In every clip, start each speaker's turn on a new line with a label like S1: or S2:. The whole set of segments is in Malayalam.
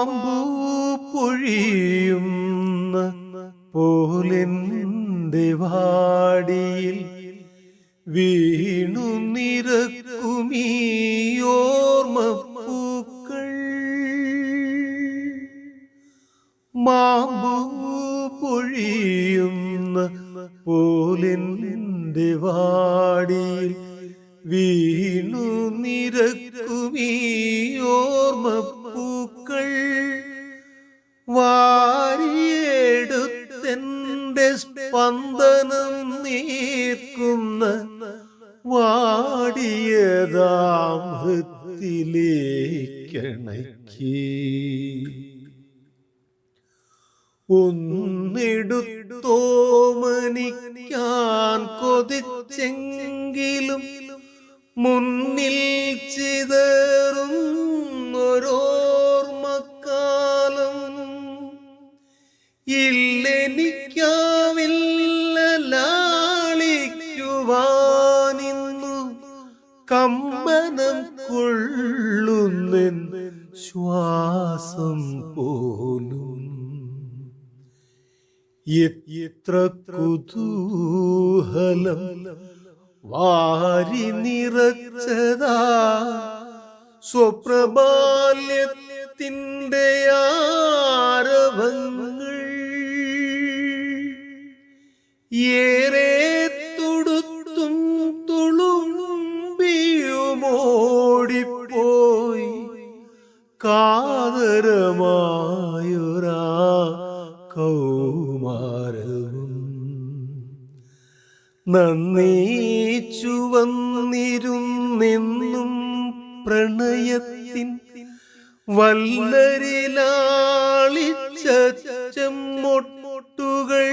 S1: പാമ്പൂ പൊഴിയുന്ന പോലെന്റെ വാടിയിൽ വീണു നിരക്കുമീയോർമ്മപ്പൂക്കൾ. മാമ്പൂ പൊഴിയുന്ന പോലെന്റെ വാടിയിൽ വീണു നിരക്കുമീയോർമ്മ നീക്കുന്ന വാടിയതാം ഹൃത്തിലേക്ക് ഒന്നിടുത്തോമനിക്കാൻ കൊതിച്ചെങ്കിലും മുന്നിൽ ചിതറും കമ്പനം കൊള്ളുന്ന ശ്വാസം പോലും. എത്ര കുതൂഹലം വാരി നിറച്ചതാ സ്വപ്രബാല്യത്തിന്റെ ആരവങ്ങൾ. ഏറെ കൗമാരവും നന്ദിച്ചു വന്നിരുന്നെന്നും പ്രണയത്തിൻ വല്ലരിലാളിച്ച ചെമ്മൊട്ടുകൾ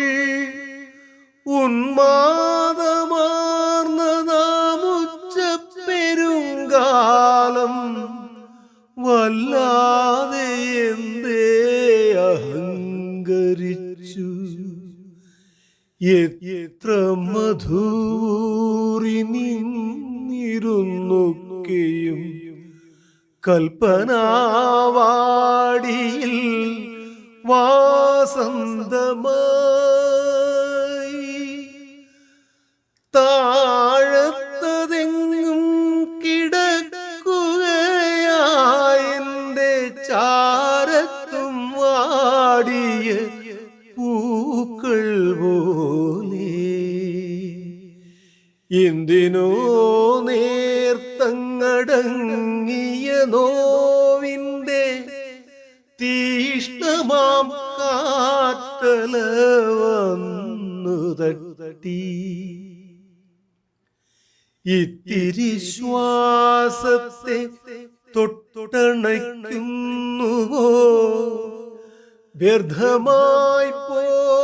S1: അഹങ്കരിച്ചു എത്ര മധൂരി നിന്നിരുന്നൊക്കെയും കൽപ്പനാവാടിയിൽ വാസന്തമായി എന്തിനോ നേർത്തങ്ങടങ്ങിയ നോവിന്റെ തീഷ്ണമാം കാറ്റല വന്നു തട്ടി. ഇത്തിരി ശ്വാസത്തെ തൊട്ടണയ്ക്കുന്നുവോ? വ്യർത്ഥമായി പോയ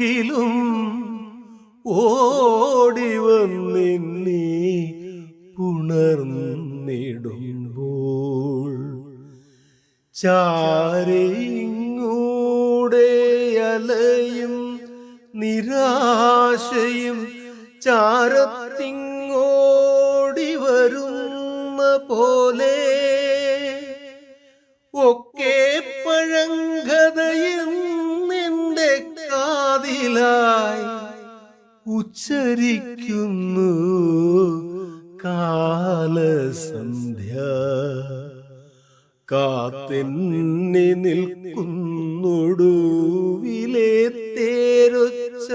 S1: പോയവയെങ്കിലും ഓടി വന്നിന്നീ പുണർന്നിടുമ്പോൾ ചാരിങ്ങൂടെ അലയും നിരാശയും ചാരത്തിങ്ങോടി വരുന്ന പോലെ കാതിലായി ഉച്ചരിക്കുന്നു കാലസന്ധ്യ. കാത്തിന്നി നിൽക്കുന്നൊടുവിലെ തേരൊച്ച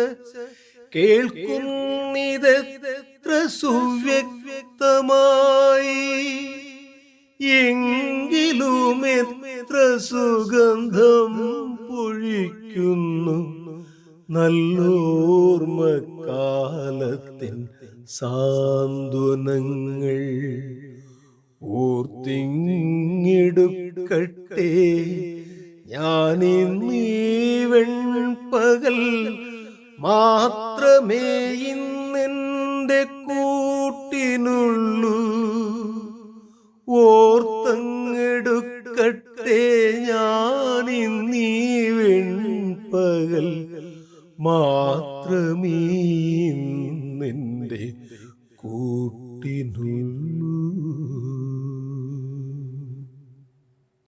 S1: കേൾക്കുന്നിതെത്ര സുവ്യക്തമായി. എങ്കിലും എത്ര സുഗന്ധം പൊഴിക്കുന്നു. നല്ലോർമ്മ കാലത്തിൻ സാന്ത്വനങ്ങൾ ഓർത്തിങ്ങിടുക്കട്ടെ ഞാനിന്നീവൻ പകൽ മാത്രമേ ഇന്നെന്റെ കൂട്ടിനുള്ളൂ. മാത്രമീ നിന്റെ കൂട്ടിനുള്ളൂ.